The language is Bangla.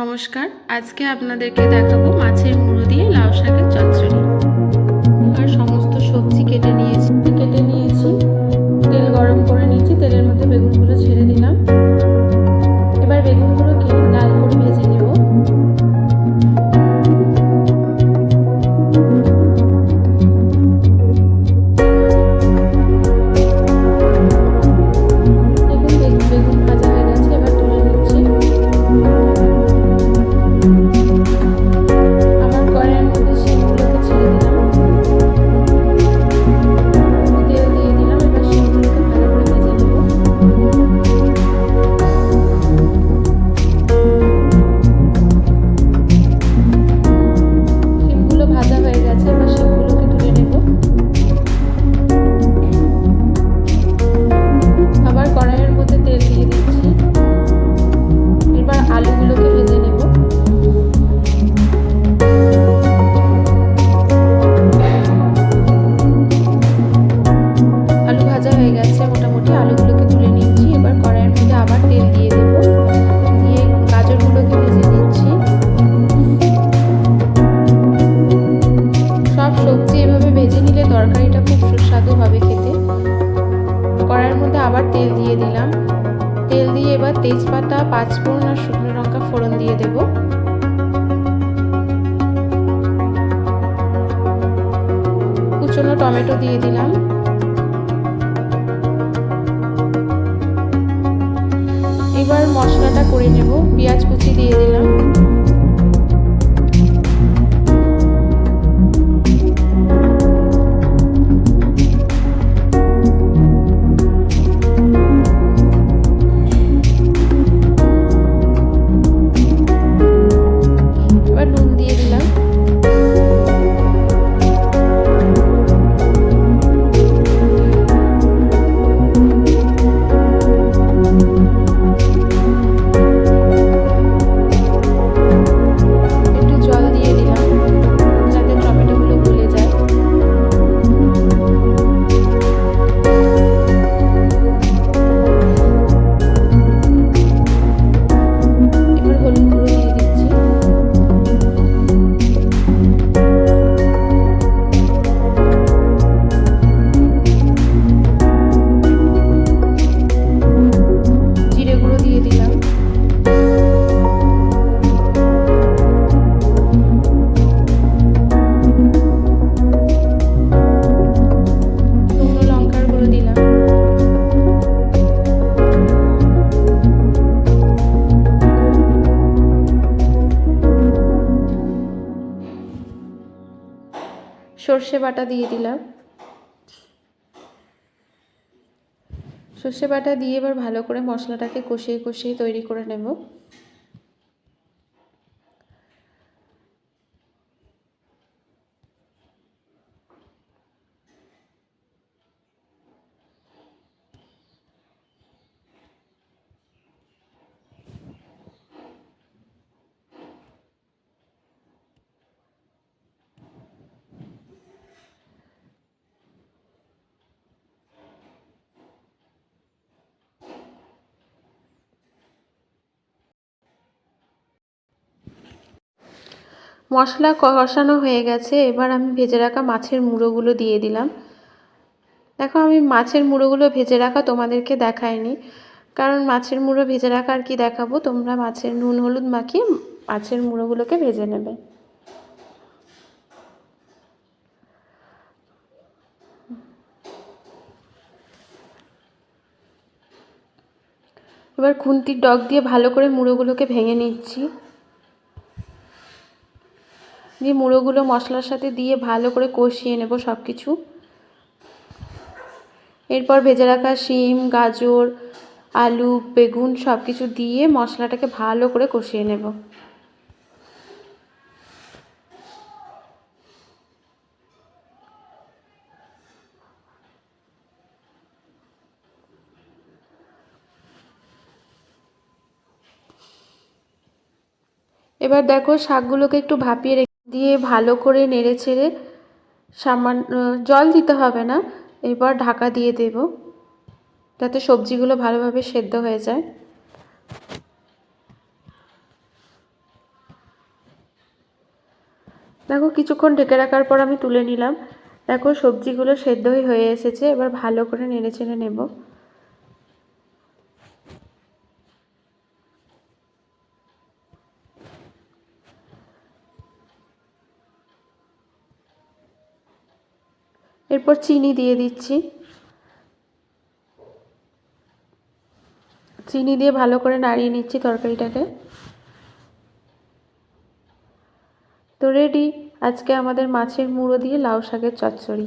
নমস্কার, আজকে আপনাদেরকে দেখাবো মাছের মুড়ো দিয়ে লাউ শাকের চচ্চড়ি। আর সমস্ত সবজি কেটে নিয়েছি কেটে নিয়েছি। আবার তেল দিয়ে দিলাম। তেল দিয়ে এবার তেজপাতা, পাঁচফোড়ন আর শুকনো লঙ্কা ফোড়ন দিয়ে দেব। কুচনো টমেটো দিয়ে দিলাম। এবার মশলাটা করে নেব। পেঁয়াজ কুচি দিয়ে দিলাম। সর্ষে বাটা দিয়ে দিলাম। সর্ষে বাটা দিয়ে এবার ভালো করে মশলাটাকে কষিয়ে কষিয়ে তৈরি করে নেব। মশলা কষানো হয়ে গেছে, এবার আমি ভেজে রাখা মাছের মুড়োগুলো দিয়ে দিলাম। দেখো আমি মাছের মুড়োগুলো ভেজে রাখা তোমাদেরকে দেখাইনি, কারণ মাছের মুড়ো ভেজে রাখা আর কি দেখাবো, তোমরা মাছের নুন, হলুদ মাখিয়ে মাছের মুড়োগুলোকে ভেজে নেবে। এবার খুন্তির ডগ দিয়ে ভালো করে মুড়োগুলোকে ভেঙে নিচ্ছি। দিয়ে মুড়োগুলো মশলার সাথে দিয়ে ভালো করে কষিয়ে নেব সব কিছু এরপর ভেজে রাখা শিম, গাজর, আলু, বেগুন সব কিছু দিয়ে মশলাটাকে ভালো করে কষিয়ে নেব। এবার দেখো শাকগুলোকে একটু ভাপিয়ে দিয়ে ভালো করে নেড়ে ছেড়ে সামান্য জল দিতে হবে না। এবার ঢাকা দিয়ে দেব যাতে সবজিগুলো ভালোভাবে সেদ্ধ হয়ে যায়। দেখো কিছুক্ষণ ঢেকে রাখার পর আমি তুলে নিলাম। দেখো সবজিগুলো সেদ্ধই হয়ে এসেছে। এবার ভালো করে নেড়ে চেড়ে নেব। এরপর চিনি দিয়ে দিচ্ছি। চিনি দিয়ে ভালো করে নাড়িয়ে নিচ্ছি তরকারিটাকে। তো রেডি আজকে আমাদের মাছের মুড়ো দিয়ে লাউ শাকের চচ্চড়ি।